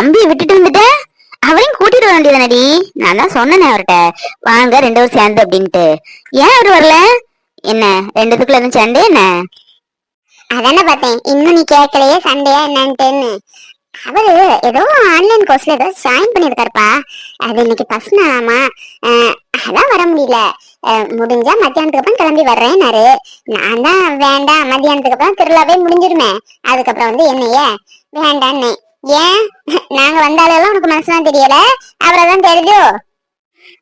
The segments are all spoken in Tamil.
தம்பியை விட்டுட்டு வந்துட்ட? அவரையும் கூட்டிட்டு வர வேண்டியதானடி நான் தான் சொன்னேனே அவர்கிட்ட. வாங்க ரெண்டு பேரும் சேர்ந்து அப்படின்ட்டு. ஏன் அவர் வரல? என்ன ரெண்டுத்துக்குள்ள எதுவும் சண்டை என்ன? அதானே பார்த்தேன். இன்னும் நீ கேட்கலையே சண்டையா என்னன்ட்டுன்னு. அவரு ஏதோ ஆன்லைன் கோர்ஸ்ல ஏதோ ஜாயின் பண்ணிருக்காருப்பா அது இன்னைக்கு ஃபர்ஸ்ட் நாளாமா. அதான் வர முடியல. முடிஞ்சா மத்தியானத்துக்கு அப்புறம் கிளம்பி வர்றேன்னாரு. நான் தான் வேண்டாம். மத்தியானத்துக்கு அப்புறம் திருவிழாவே முடிஞ்சிருமே. அதுக்கப்புறம் வந்து என்னைய வேண்டான்னு ஏன்? நாங்க வந்தாலெல்லாம் உனக்கு மனசுலாம் தெரியல? அவ்வளவுதான் தான்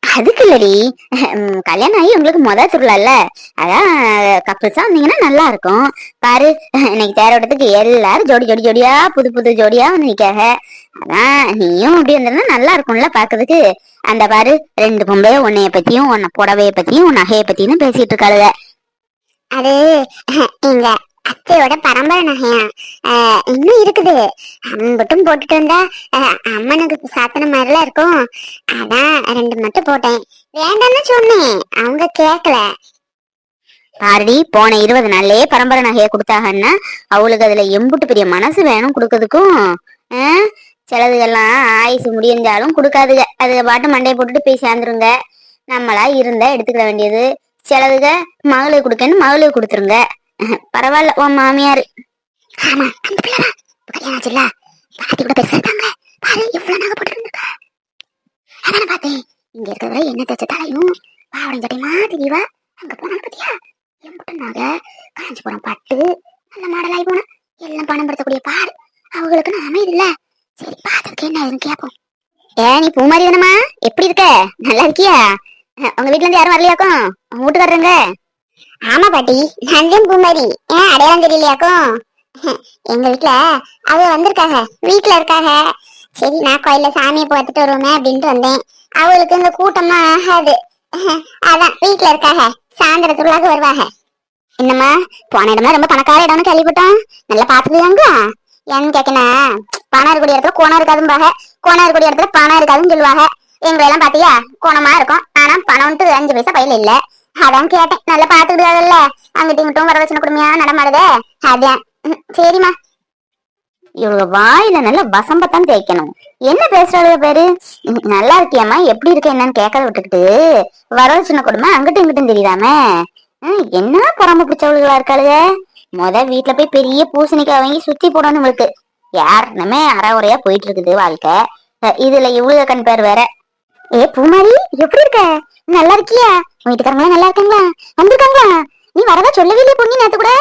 அதுக்கு இல்லடி. உம், கல்யாணம் ஆகி உங்களுக்கு முத திருவிழால அதான் கப்பிள்ஸா வந்தீங்கன்னா நல்லா இருக்கும். பாரு இன்னைக்கு தேரோட்டத்துக்கு எல்லாரும் ஜோடி ஜோடி ஜோடியா புது புது ஜோடியா வந்து நிக்காக அதான் நீயும் அப்படி வந்திருந்தா நல்லா இருக்கும்ல பாக்குறதுக்கு. அந்த பாரு ரெண்டு பொம்பளைய உன்னைய பத்தியும் உன்னை புடவைய பத்தியும் உன் நகைய பத்தியும் பேசிட்டு இருக்காளுங்க அது எங்க அத்தையோட பரம்பரை நகையா? இன்னும் இருக்குது. மட்டும் போட்டுட்டு வந்தா அம்மனுக்கு சாத்தன மாதிரிலாம் இருக்கும். அதான் ரெண்டு மட்டும் போட்டேன். வேண்டாம்னு சொன்னேன். அவங்க கேட்கல பாரதி போன இருபது நாள்லயே பரம்பரை நகையை கொடுத்தாங்கன்னா அவளுக்கு அதுல எம்புட்டு பெரிய மனசு வேணும் கொடுக்கறதுக்கும். ஆ? சிலதுகெல்லாம் ஆயுசு முடிஞ்சாலும் கொடுக்காதுங்க அது பாட்டு மண்டையை போட்டுட்டு போய் சேர்ந்துருங்க. நம்மளா இருந்தா எடுத்துக்கிட வேண்டியது. சிலதுக மகளுக்கு கொடுக்கன்னு மகளுக்கு கொடுத்துருங்க. பரவாயில்ல உன் மாமியார். ஆமா அந்த பிள்ளைதான். கல்யாணம் ஆச்சுல்ல? பாட்டி கூட பெருசா இருக்காங்க. பாரு எவ்வளவு நகை போட்டு அதான பார்த்தேன் இங்க இருக்கிறவரை என்ன தச்ச தலையும் பாவடம் சட்டையுமா தெரியவா அங்க போனாலும் பாத்தியா? எம்புட்டு நகை காஞ்சிபுரம் பட்டு நல்ல மாடலாகி போனா. எல்லாம் பணம் படுத்தக்கூடிய பாரு அவங்களுக்கு நான் அமையுது இல்ல. சரி பாத்துருக்கேன் என்ன ஏதுன்னு கேட்போம் ஏ நீ பூமாரி தானம்மா? எப்படி இருக்க? நல்லா இருக்கியா? உங்க வீட்டுல இருந்து யாரும் வரலையாக்கும்? உங்க வீட்டுக்காரங்க ஆமா பாட்டி நஞ்சம் பூமாரி. ஏன் அடையாளம் தெரியலையாக்கும்? எங்க வீட்டுல அவ வந்திருக்காங்க வீட்டுல இருக்காங்க. சரி நான் கோயில சாமியை பார்த்துட்டு வருவோமே அப்படின்ட்டு வந்தேன். அவளுக்கு இந்த கூட்டம்லாம் ஆகாது. அதான் வீட்டுல இருக்காங்க. சாயந்தரத்துக்குள்ளாக வருவாங்க. என்னம்மா போன இடமா ரொம்ப பணக்கார இடம்னு கேள்விப்பட்டோம். நல்லா பாத்துக்கலாங்களா ஏன்னு கேக்கணும் பணம் இருக்கக்கூடிய இடத்துல கோணம் இருக்காதும்பாங்க கோணம் இருக்கக்கூடிய இடத்துல பணம் இருக்காதுன்னு சொல்லுவாங்க. எங்களை எல்லாம் பாத்தியா கோணமா இருக்கும். ஆனா பணம்ட்டு அஞ்சு பைசா பையில இல்ல. அதான் கேட்டேன். நல்லா பாத்துக்கிட்டாங்கல்ல அங்கிட்டும் இங்கிட்டும் வரவச்சன குடுமையா நடமாடுதே. அதான். சரிம்மா. இவங்க வாயில நல்ல வசம்பத்தான் தேய்க்கணும். என்ன பேசுறாளுக பேரு? நல்லா இருக்கியாம்மா. எப்படி இருக்க என்னன்னு கேட்கறத விட்டுக்கிட்டு வரவச்சன குடும்பம் அங்கிட்டும் இங்கிட்டும் தெரியுதாமே? என்ன பொறாம பிடிச்சவளுகளா இருக்காளுக? முத வீட்டுல போய் பெரிய பூசணிக்காய் வாங்கி சுத்தி போடணும் இவளுக்கு. யாருனுமே உரையா போயிட்டு இருக்குது வாழ்க்கை. இதுல இவ்வளவு கண் பேர் வேற. ஏ பூமாரி எப்படி இருக்க? நல்லா இருக்கியா? உன் நல்லா இருக்காங்களா? வந்திருக்காங்களா? நீ வரதா சொல்லவே இல்லையே பொண்ணு நேத்து கூட.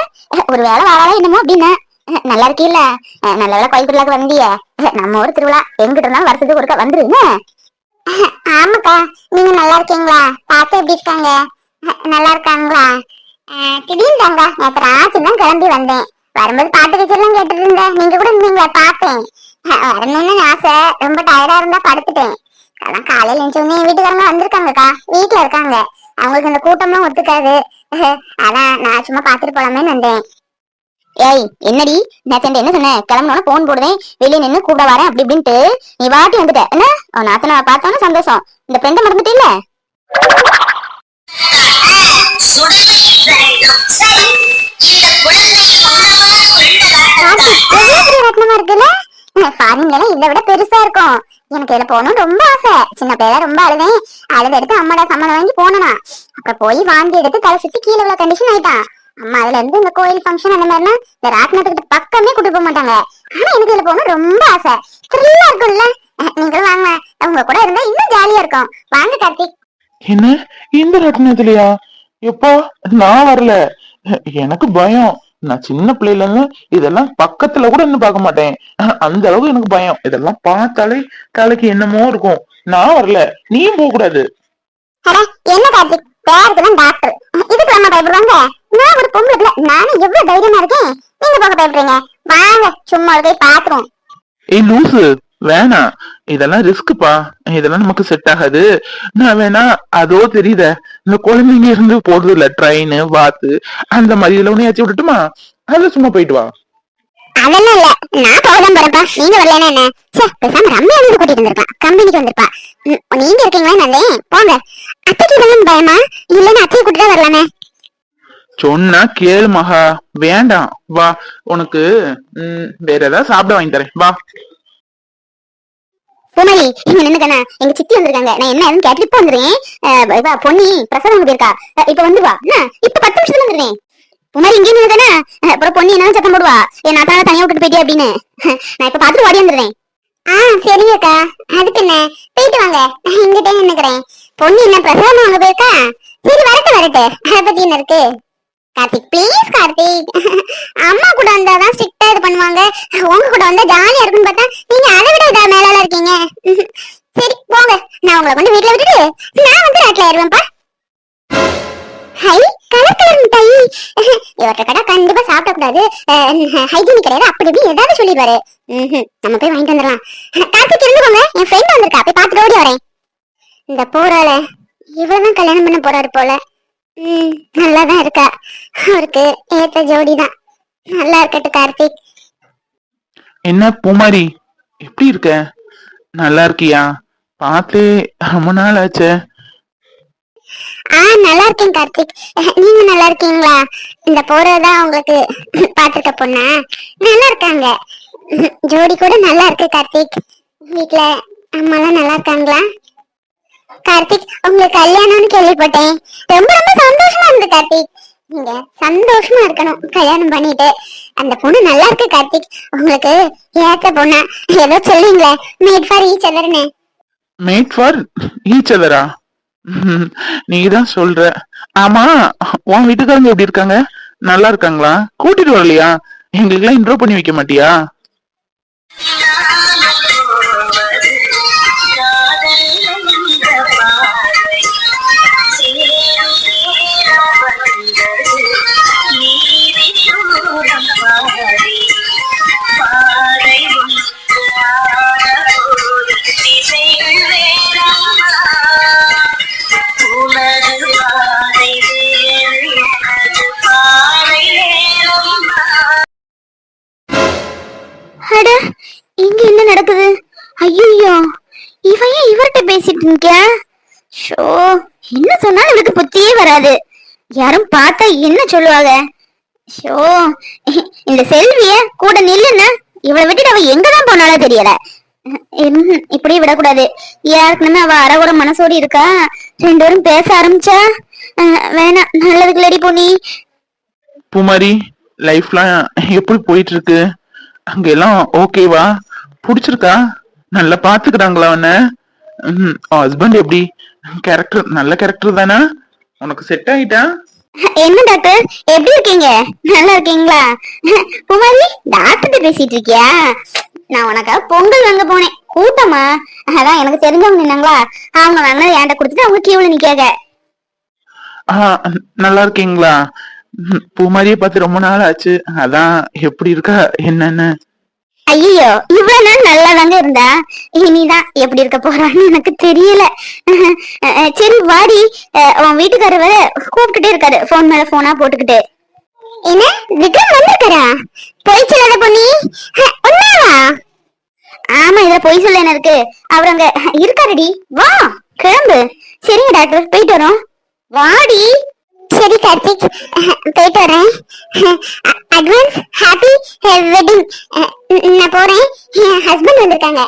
ஒரு வேலை வாழால என்னமோ அப்படின்னா. நல்லா இருக்கீல்ல நல்ல வேலை கோயில் திருவிழாக்கு வந்திய. நம்ம ஊர் திருவிழா. எங்கிட்ட இருந்தாலும் வருஷத்துக்கு ஒருக்கா வந்துருங்க ஆமாக்கா. நீங்க நல்லா இருக்கீங்களா? பார்த்து எப்படி இருக்காங்க? நல்லா இருக்காங்களா? திடீர்னு தாங்க நேற்று ராத்திரி தான் கிளம்பி வந்தேன். வரும்போது பாட்டு கச்சேரிலாம் கேட்டுட்டு இருந்தேன். நீங்க கூட இருந்தீங்களா பார்த்தேன். வரணும்னு ஆசை. ரொம்ப டயர்டா இருந்தா படுத்துட்டேன். அதான் காலையில என் வீட்டுக்காரங்க வந்திருக்காங்கக்கா. வீட்டுல இருக்காங்க. அவங்களுக்கு இந்த கூட்டம்லாம் ஒத்துக்காது. அதான் நான் சும்மா பாத்துட்டு போலாமேன்னு வந்தேன். ஏய் என்னடி? நேத்து என்ன சொன்ன? கிளம்பணும் போன் போடுவேன். வெளியே நின்னு கூட வரேன். அப்படி இப்படின்ட்டு. நீ வாட்டி வந்துட்ட. என்ன? உன் நாத்தனை பார்த்தோன்னு சந்தோஷம். இந்த ஃப்ரெண்டை மறந்துட்டு இல்ல இருக்குல்ல? பாருங்களே இதை விட பெருசா இருக்கும். எனக்கு இதுல போகணும்னு ரொம்ப ஆசை. சின்ன பிள்ளைல ரொம்ப அழுதேன். அழுது எடுத்து அம்மாட சம்மதம் வாங்கி போனனா. அப்ப போய் வாந்தி எடுத்து தலை சுத்தி கீழே உள்ள கண்டிஷன் ஆயிட்டான். அம்மா அதுல இருந்து இந்த கோயில் ஃபங்க்ஷன் அந்த மாதிரினா இந்த ராட்டினத்துக்கிட்ட பக்கமே கூட்டு போக மாட்டாங்க. ஆனா எனக்கு இதுல போகணும் ரொம்ப ஆசை. த்ரில்லா இருக்கும்ல. நீங்களும் வாங்க. உங்க கூட இருந்தா இன்னும் ஜாலியா இருக்கும். வாங்க கார்த்திக். என்ன? இந்த ரத்னத்துலயா எப்பா நான் வரல. எனக்கு பயம். நான் சின்ன பிள்ளையில இருந்து இதெல்லாம் பக்கத்துல கூட இன்னும் பார்க்க மாட்டேன். அந்த அளவுக்கு எனக்கு பயம். இதெல்லாம் பார்த்தாலே தலைக்கு என்னமோ இருக்கும். நான் வரல. நீயும் போக கூடாது. என்ன கார்த்திக் பேருக்குதான் டாக்டர் இதுக்கு நம்ம பயப்படுவாங்க? நான் ஒரு பொம்பளை பிள்ளை. நானும் எவ்வளவு தைரியமா இருக்கேன்? நீங்க போக பயப்படுறீங்க. வாங்க சும்மா போய் பாத்துருவோம் ஏய் லூசு. வேணாம். இதெல்லாம் ரிஸ்க்குப்பா இதெல்லாம் நமக்கு செட் ஆகாது. நான் வேணா அதோ தெரியுத. இந்த குழந்தைங்க இருந்து போறது இல்ல ட்ரெயின் வாத்து அந்த மாதிரி இதுல ஏற்றி விட்டுட்டுமா அதுல சும்மா போயிட்டு வா. அதெல்லாம் இல்ல. நான் போகதான் போறேன்ப்பா. நீங்க வரலன்னா என்ன? சே பேசாம ரம்யா வந்து கூட்டிட்டு வந்திருப்பா. கம்பெனிக்கு வந்திருப்பா. ம், நீங்க இருக்கீங்களா நல்லே போங்க. அத்தைக்கு இதெல்லாம் பயமா? இல்லன்னா அத்தையை கூட்டிட்டு வரலாமே. சொன்னா கேளு மகா. வேண்டாம். வா உனக்கு வேற ஏதாவது சாப்பிட வாங்கி தரேன். வா. பூமாரி இங்க நின்னுக்கண்ணா. எங்க சித்தி வந்திருக்காங்க. நான் என்ன ஏதுன்னு கேட்டுட்டு இப்ப வந்துடுறேன். அஹ் பொன்னி பிரசவம் போயிருக்கா இப்ப வந்து வா. என்ன? இப்ப பத்து நிமிஷத்துல வந்துடுறேன். பூமாரி இங்கே நின்னுக்கண்ணா. அப்புறம் பொண்ணு என்ன சத்தம் போடுவா? என் நாத்தால தனியா விட்டுட்டு போயிட்டே அப்படின்னு. நான் இப்ப பாத்துட்டு ஓடி வந்துடுறேன். ஆ சரிங்கக்கா அதுக்கு என்ன? போயிட்டு வாங்க. இங்கிட்டே நின்னுக்கிறேன். பொண்ணு என்ன பிரசவம் வாங்க போயிருக்கா? சரி வரட்டு வரட்டு அதை பத்தி என்ன இருக்கு? கார்த்திக் ப்ளீஸ் கார்த்திக். அம்மா கூட வந்தாதான் ஸ்ட்ரிக்டா இது பண்ணுவாங்க. உங்க கூட வந்தா ஜாலியா இருக்கும்னு பார்த்தா நீங்க அதை விட இதா மேலால இருக்கீங்க. சரி போங்க. நான் உங்களை கொண்டு வீட்டுல விட்டுட்டு நான் வந்து ராட்டில் ஏறுவேன்ப்பா. ஹை கலர் கலர் மிட்டாயி. இவர்கிட்ட கடை கண்டிப்பா சாப்பிடக்கூடாது. ஹைஜீனிக் கிடையாது அப்படி இப்படி ஏதாவது சொல்லிடுவாரு. நம்ம போய் வாங்கிட்டு வந்துடலாம். கார்த்திக் இருந்துக்கோங்க என் ஃப்ரெண்ட் வந்திருக்கா போய் பார்த்துட்டு ஓடி வரேன். இந்த போறாள இவ்வளவுதான் கல்யாணம் பண்ண போறாரு போல. ம் நல்லாதான் இருக்கா. அவருக்கு ஏத்த ஜோடி தான். நல்லா இருக்கட்டும் கார்த்திக் என்ன பூமாரி எப்படி இருக்க? நல்லா இருக்கியா? பார்த்து ரொம்ப நாள் ஆச்சே. ஆ நல்லா இருக்கேன் கார்த்திக் நீங்க நல்லா இருக்கீங்களா? இந்த போறதான் உங்களுக்கு பாத்துருக்க பொண்ணா? நல்லா இருக்காங்க. ஜோடி கூட நல்லா இருக்கு கார்த்திக் வீட்ல அம்மாலாம் நல்லா இருக்காங்களா? கார்த்திக் உங்களுக்கு கல்யாணம்னு கேள்விப்பட்டேன். ரொம்ப ரொம்ப சந்தோஷமா இருந்து கார்த்திக். நீங்க சந்தோஷமா இருக்கணும் கல்யாணம் பண்ணிட்டு. அந்த பொண்ணு நல்லா இருக்கு கார்த்திக். உங்களுக்கு ஏத்த பொண்ணா? ஏதோ சொல்லுங்களே மேட் ஃபார் ஈச் அதர்னு மேட் ஃபார் ஈச் அதரா நீ தான் சொல்ற. ஆமா உன் வீட்டுக்காரங்க எப்படி இருக்காங்க? நல்லா இருக்காங்களா? கூட்டிட்டு வரலையா? எங்களுக்கு எல்லாம் இன்ட்ரோ பண்ணி வைக்க மாட்டியா? யாரும் பார்த்தா என்ன சொல்லுவாங்க? ஷோ இந்த செல்விய கூட நில்லுன்னு இவளை விட்டுட்டு அவ எங்கதான் போனாலும் தெரியல. இப்படி விடக்கூடாது. யாருக்குமே அவ அறகுற மனசோடி இருக்கா? ரெண்டு பேரும் பேச ஆரம்பிச்சா? வேணாம். நல்லதுக்கு லடி பொண்ணி பூமாரி லைஃப்லாம் எப்படி போயிட்டு இருக்கு அங்க எல்லாம் ஓகேவா புடிச்சிருக்கா? நல்லா பாத்துக்கிறாங்களா உன்ன ஹஸ்பண்ட் எப்படி? கேரக்டர் நல்ல கேரக்டர் தானா? உனக்கு செட் ஆயிட்டா? என்ன டாக்டர்? எப்படி இருக்கீங்க? நல்லா இருக்கீங்களா? குமாரி டாக்டர் பேசிட்டு இருக்கியா? நான் உனக்காக பொங்கல் வாங்க போனேன். கூட்டமா? அதான் எனக்கு தெரிஞ்சவங்க நின்னாங்களா? அவங்க வாங்கினது என்கிட்ட கொடுத்துட்டு அவங்க கியூல நிக்காங்க நல்லா இருக்கீங்களா? ம், பூமாரியை பார்த்து ரொம்ப நாள் ஆச்சு அதான் எப்படி இருக்கா? என்னன்னு ஐயோ இவ்வளவு நாள் நல்லாதாங்க இருந்தா இனிதான் எப்படி இருக்க போறான்னு எனக்கு தெரியல. சரி வாடி. உன் வீட்டுக்காரர் வர கூப்பிட்டுட்டே இருக்காரு. போன் மேல போனா போட்டுக்கிட்டு. என்ன? விக்ரம் வந்திருக்காரா? போய் சொல்லாத பொண்ணி ஹ, உண்மையாவா ஆமா இதுல பொய் சொல்ல என்ன இருக்கு அவர் அங்க இருக்காரடி. வா கிளம்பு. சரிங்க டாக்டர். போயிட்டு வரோம். வாடி. சரி கார்த்திக் போயிட்டு வரேன். அட்வான்ஸ் ஹாப்பி வெட்டிங் நான் போறேன். என் ஹஸ்பண்ட் வந்திருக்காங்க.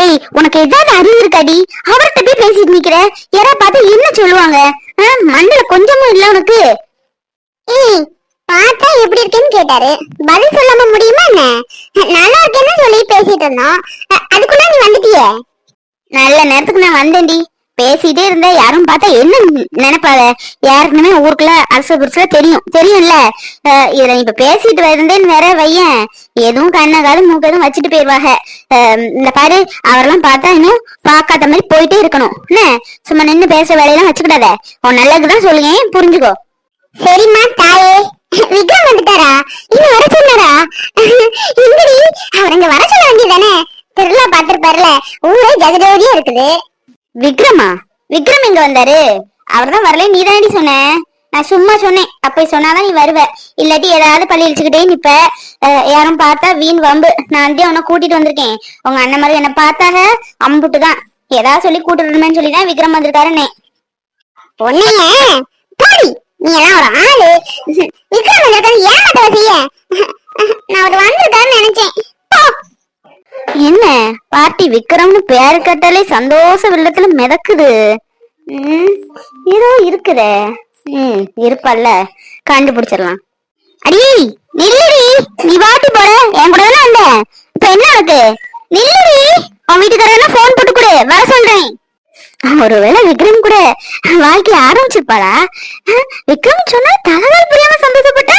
ஏய் உனக்கு ஏதாவது அறிவு இருக்காடி? அவர்கிட்ட போய் பேசிட்டு நிக்கிற. யாரா பார்த்து என்ன சொல்லுவாங்க? மண்டல கொஞ்சமும் இல்ல உனக்கு. ஏய் பார்த்தா எப்படி இருக்கேன்னு கேட்டாரு. பதில் சொல்லாம முடியுமா என்ன? நல்லா இருக்கேன்னு சொல்லி பேசிட்டு இருந்தோம். அதுக்குள்ள நீ வந்துட்டியே. நல்ல நேரத்துக்கு நான் வந்தேன்டி. பேசிட்டே இருந்த யாரும் பார்த்தா என்ன நினைப்பாத யாருக்குமே ஊருக்குள்ள அரசு புருஷல தெரியும். தெரியும்ல? இதுல இப்ப பேசிட்டு இருந்தேன்னு வேற வையன். எதுவும் கண்ண காது எதுவும் வச்சுட்டு போயிருவாங்க இந்த பாரு அவரெல்லாம் பார்த்தா இன்னும் பார்க்காத மாதிரி போயிட்டே இருக்கணும். என்ன? சும்மா நின்னு பேச வேலையெல்லாம் வச்சுக்கிடாத. உன் நல்லதுதான் சொல்லுங்க புரிஞ்சுக்கோ. சரிம்மா தாயே. விக்ரம் வந்துட்டாரா? இன்னும் வர சொன்னாரா எங்கடி அவர் இங்க வர சொல்ல வேண்டியதானே திருவிழா பாத்துருப்பாருல ஊரே சரியா இருக்குது. விக்ரமா? விக்ரம் இங்க வந்தாரு? அவர்தான் வரல நீ தானடி சொன்ன? நான் சும்மா சொன்னேன். அப்படி சொன்னாதான் நீ வருவ. இல்லாட்டி ஏதாவது பள்ளி இழிச்சுக்கிட்டே நிப்ப. யாரும் பார்த்தா வீண் வம்பு. நான் வந்து அவனை கூட்டிட்டு வந்திருக்கேன். உங்க அண்ணன் மாதிரி என்ன பார்த்தாங்க அம்புட்டு தான் ஏதாவது சொல்லி கூட்டுறதுன்னு சொல்லி தான் விக்ரம் வந்திருக்காருன்னு. பொண்ணுங்க நீ எல்லாம் ஒரு ஆளு. விக்ரம் வந்திருக்காரு ஏமாத்த செய்ய நான் அவர் வந்திருக்காருன்னு நினைச்சேன். போ. என்ன? பாட்டி விக்ரம்னு பேரு கேட்டாலே சந்தோஷ வெள்ளத்துல மிதக்குது. ம், ஏதோ இருக்குதே. ம் இருப்பல்ல. கண்டுபிடிச்சிடலாம். அடி நில்லுடி. நீ பாட்டி போற. என் கூட தானே வந்த. இப்ப என்ன உனக்கு? நில்லுடி. உன் வீட்டுக்காரன போன் போட்டு கொடு. வர சொல்றேன். ஒருவேளை விக்ரம் கூட வாழ்க்கைய ஆரம்பிச்சிருப்பாளா? விக்ரம் சொன்னா தலைவர் புரியாம சந்தோஷப்பட்டா?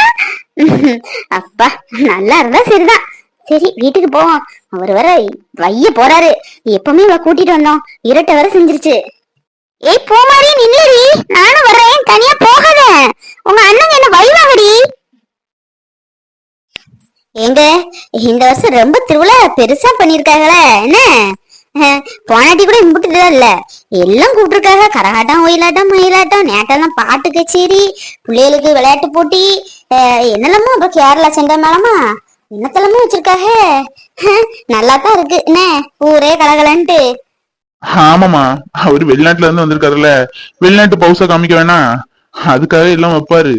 அப்பா நல்லா இருந்தா சரிதான். சரி வீட்டுக்கு போவோம். அவர் வர வைய போறாரு. எப்பவுமே இவ கூட்டிட்டு வந்தோம். இரட்டை வர செஞ்சிருச்சு. ஏய் போமாரி நில்லுடி. நானும் வர்றேன். தனியா போகாத. உங்க அண்ணன் என்ன வைவாங்கடி ஏங்க இந்த வருஷம் ரொம்ப திருவிழா. பெருசா பண்ணிருக்காங்களே என்ன? போனாட்டி கூட இம்புட்டுதான் இல்ல. எல்லாம் கூப்பிட்டுருக்காங்க. கரகாட்டம் ஒயிலாட்டம் மயிலாட்டம் நேட்டெல்லாம் பாட்டு கச்சேரி பிள்ளைகளுக்கு விளையாட்டு போட்டி. என்னெல்லாமா என்னெல்லாமோ அப்புறம் கேரளா சென்ற மேலமா என்னத்தெல்லாமே வச்சிருக்காங்க நல்லா தான் இருக்கு. என்ன? ஊரே கலகலன்ட்டு. ஆமாமா அவரு வெளிநாட்டுல இருந்து வந்திருக்காருல்ல. வெளிநாட்டு பவுச காமிக்க வேணாம் அதுக்காக எல்லாம் வைப்பாரு.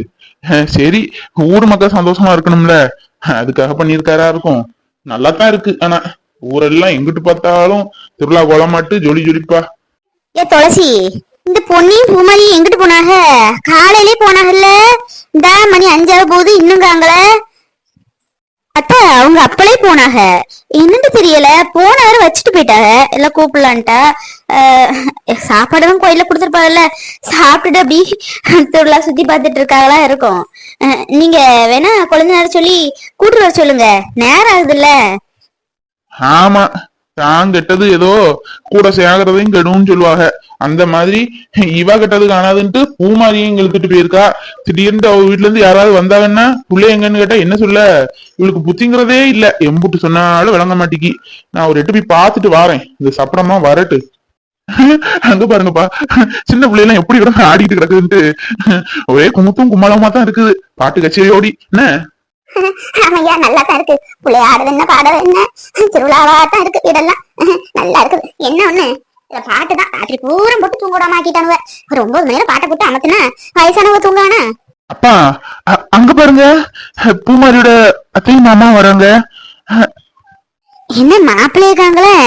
சரி ஊர் மக்கள் சந்தோஷமா இருக்கணும்ல. அதுக்காக பண்ணியிருக்காரா இருக்கும். நல்லா தான் இருக்கு. ஆனா ஊரெல்லாம் எங்கிட்டு பார்த்தாலும் திருவிழா கோலமாட்டு ஜொலி ஜொலிப்பா. ஏ துளசி இந்த பொன்னியும் பூமாரியும் எங்கிட்டு போனாங்க காலையிலே போனாங்கல்ல இந்த மணி அஞ்சாவது போகுது. இன்னும் காங்கள அத்தை அவங்க அப்பளே போனாங்க. என்னன்னு தெரியல போனவரை வச்சுட்டு போயிட்டாங்க. எல்லாம் கூப்பிடலான்ட்டா. அஹ், சாப்பாடுலாம் கோயில கொடுத்துருப்பாங்கல்ல. சாப்பிட்டுட்டு அப்படி திருவிழா சுத்தி பார்த்துட்டு இருக்காங்களா இருக்கும். நீங்க வேணா குழந்தை நேரம் சொல்லி கூட்டு வர சொல்லுங்க. நேரம் ஆகுதுல்ல. ஆமா தான் கெட்டது ஏதோ கூட சேகிறதையும் கெடும்னு சொல்லுவாங்க. அந்த மாதிரி இவ கட்டது காணாதுன்ட்டு பூமாரியும் இழுத்துட்டு போயிருக்கா. திடீர்னு அவ வீட்டுல இருந்து யாராவது வந்தாங்கன்னா புள்ள எங்கன்னு கேட்டா என்ன சொல்ல? இவளுக்கு புத்திங்கிறதே இல்ல. எம்புட்டு சொன்னாலும் விளங்க மாட்டிக்கு நான் ஒரு எட்டு போய் பாத்துட்டு வாரேன். இந்த சப்பரமா வரட்டு. அங்க பாருங்கப்பா. சின்ன பிள்ளைலாம் எப்படி கூட ஆடிட்டு கிடக்குதுன்ட்டு. ஒரே குமுத்தும் கும்மாளமா தான் இருக்குது. பாட்டு கச்சேரியோடி என்ன? ஆமையா நல்லா தான் இருக்கு. புள்ளையாடுது என்ன பாடுறது என்ன? திருவிழாவா தான் இருக்கு. இதெல்லாம் நல்லா இருக்குது. என்ன ஒண்ணு? பாட்டு தான் ராத்திரி பூரம் போட்டு தூங்க விடாம ஆக்கிட்டானுவ ஒரு ஒன்பது மணி நேரம் பாட்டை போட்டு அமத்துனா வயசானவங்க தூங்குவானா? அப்பா அங்க பாருங்க. பூமாரியோட அத்தையும் மாமா வராங்க. என்ன மாப்பிள்ளை இருக்காங்களே?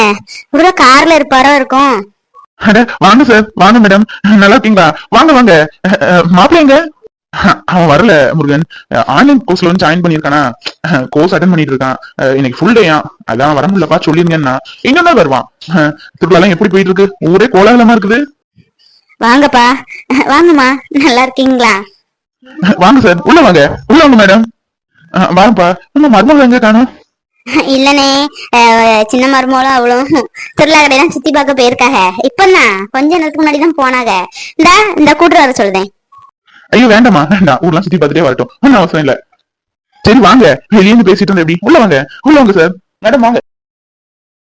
ஒரு கார்ல இருப்பாரோ இருக்கும்? வாங்க சார். வாங்க மேடம். நல்லா இருக்கீங்களா? வாங்க வாங்க. மாப்பிள்ளைங்க அவன் வரல முருகன். ஆன்லைன் கோர்ஸ்ல வந்து ஜாயின் பண்ணிருக்கானா கோர்ஸ் அட்டன் பண்ணிட்டு இருக்கான். இன்னைக்கு ஃபுல் டேயா அதான் வர முடியலப்பா சொல்லிருங்கன்னா தான் வருவான்? திருவிழாலாம் எப்படி போயிட்டு இருக்கு? ஊரே கோலாகலமா இருக்குது. வாங்கப்பா. வாங்கம்மா. நல்லா இருக்கீங்களா? வாங்க சார். உள்ள வாங்க. உள்ள வாங்க மேடம் வாங்கப்பா. நம்ம மருமகள் எங்க காணும் இல்லனே. சின்ன மருமகளும் அவளும் திருவிழா கடையெல்லாம் சுத்தி பார்க்க போயிருக்காங்க. இப்பதான் கொஞ்ச நேரத்துக்கு முன்னாடி தான் போனாங்க. இந்தா இந்த கூட்டு வர சொல்றேன். ஐயோ வேண்டாமா வேண்டாம். ஊர்லாம் சுத்தி பார்த்துட்டே வரட்டும். ஒன்னும் அவசரம் இல்ல. சரி வாங்க. வெளியே இருந்து பேசிட்டு இருந்தேன் எப்படி? உள்ள வாங்க. உள்ள வாங்க சார் மேடம் வாங்க.